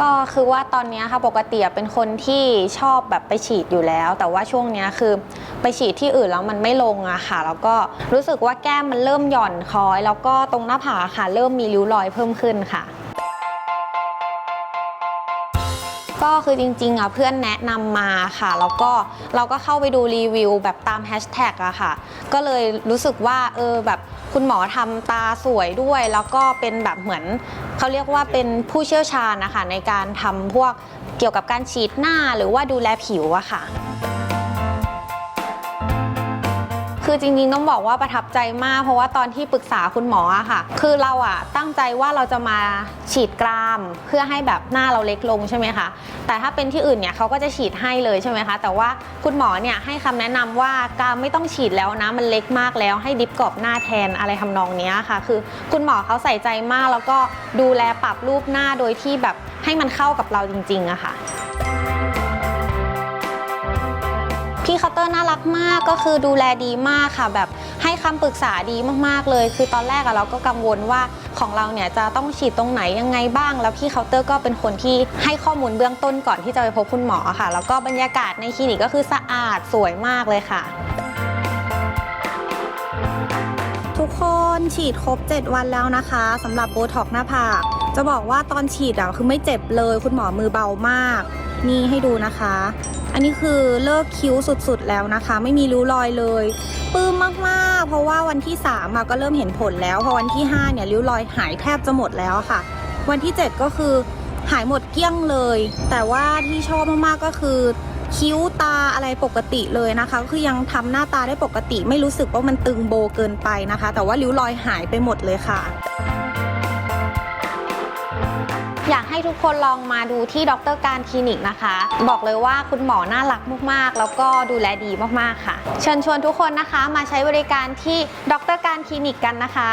ก็คือว่าตอนนี้ค่ะปกติเป็นคนที่ชอบแบบไปฉีดอยู่แล้ว แต่ว่าช่วงนี้คือไปฉีดที่อื่นแล้วมันไม่ลงอะค่ะ แล้วก็รู้สึกว่าแก้มมันเริ่มหย่อนคล้อย แล้วก็ตรงหน้าผากค่ะ เริ่มมีริ้วรอยเพิ่มขึ้นค่ะก็คือจริงๆอะเพื่อนแนะนำมาค่ะ แล้วก็เราก็เข้าไปดูรีวิวแบบตามแฮชแท็กอะค่ะ ก็เลยรู้สึกว่าเออแบบ คุณหมอทำตาสวยด้วย แล้วก็เป็นแบบเหมือนเขาเรียกว่าเป็นผู้เชี่ยวชาญนะคะในการทำพวกเกี่ยวกับการฉีดหน้าหรือว่าดูแลผิวอะค่ะ คือจริงๆต้องบอกว่าประทับใจมาก เพราะว่าตอนที่ปรึกษาคุณหมออะค่ะ คือเราอะตั้งใจว่าเราจะมาฉีดกรามเพื่อให้แบบหน้าเราเล็กลงใช่ไหมคะ แต่ถ้าเป็นที่อื่นเนี่ยเขาก็จะฉีดให้เลยใช่ไหมคะ แต่ว่าคุณหมอเนี่ยให้คำแนะนำว่ากรามไม่ต้องฉีดแล้วนะมันเล็กมากแล้วให้ดิฟกรอบหน้าแทนอะไรทำนองนี้ค่ะ คือคุณหมอเขาใส่ใจมากแล้วก็ดูแลปรับรูปหน้าโดยที่แบบให้มันเข้ากับเราจริงๆอะค่ะ พี่เคาน์เตอร์น่ารักมากก็คือดูแลดีมากค่ะ แบบให้คำปรึกษาดีมากๆเลย คือตอนแรกอะเราก็กังวลว่าของเราเนี่ยจะต้องฉีดตรงไหนยังไงบ้าง แล้วพี่เคาน์เตอร์ก็เป็นคนที่ให้ข้อมูลเบื้องต้นก่อนที่จะไปพบคุณหมอค่ะ แล้วก็บรรยากาศในคลินิกก็คือสะอาดสวยมากเลยค่ะทุกคนฉีดครบ 7 วันแล้วนะคะสำหรับโบท็อกหน้าผากจะบอกว่าตอนฉีดอะคือไม่เจ็บเลย คุณหมอมือเบามาก นี่ให้ดูนะคะ อันนี้คือเลิกคิ้วสุดๆแล้วนะคะ ไม่มีริ้วรอยเลยปลื้มมากๆ เพราะว่าวันที่3อะก็เริ่มเห็นผลแล้ว พอวันที่5เนี่ยริ้วรอยหายแทบจะหมดแล้วค่ะ วันที่ 7 ก็คือหายหมดเกลี้ยงเลย แต่ว่าที่ชอบมากๆก็คือคิ้วตาอะไรปกติเลยนะคะก็คือยังทำหน้าตาได้ปกติ ไม่รู้สึกว่ามันตึงโบเกินไปนะคะ แต่ว่าริ้วรอยหายไปหมดเลยค่ะ อยากให้ทุกคนลองมาดูที่ดรการคลินิกนะคะ บอกเลยว่าคุณหมอน่ารักมากๆ แล้วก็ดูแลดีมากๆค่ะ เชิญชวนทุกคนนะคะมาใช้บริการที่ดรการคลินิกกันนะคะ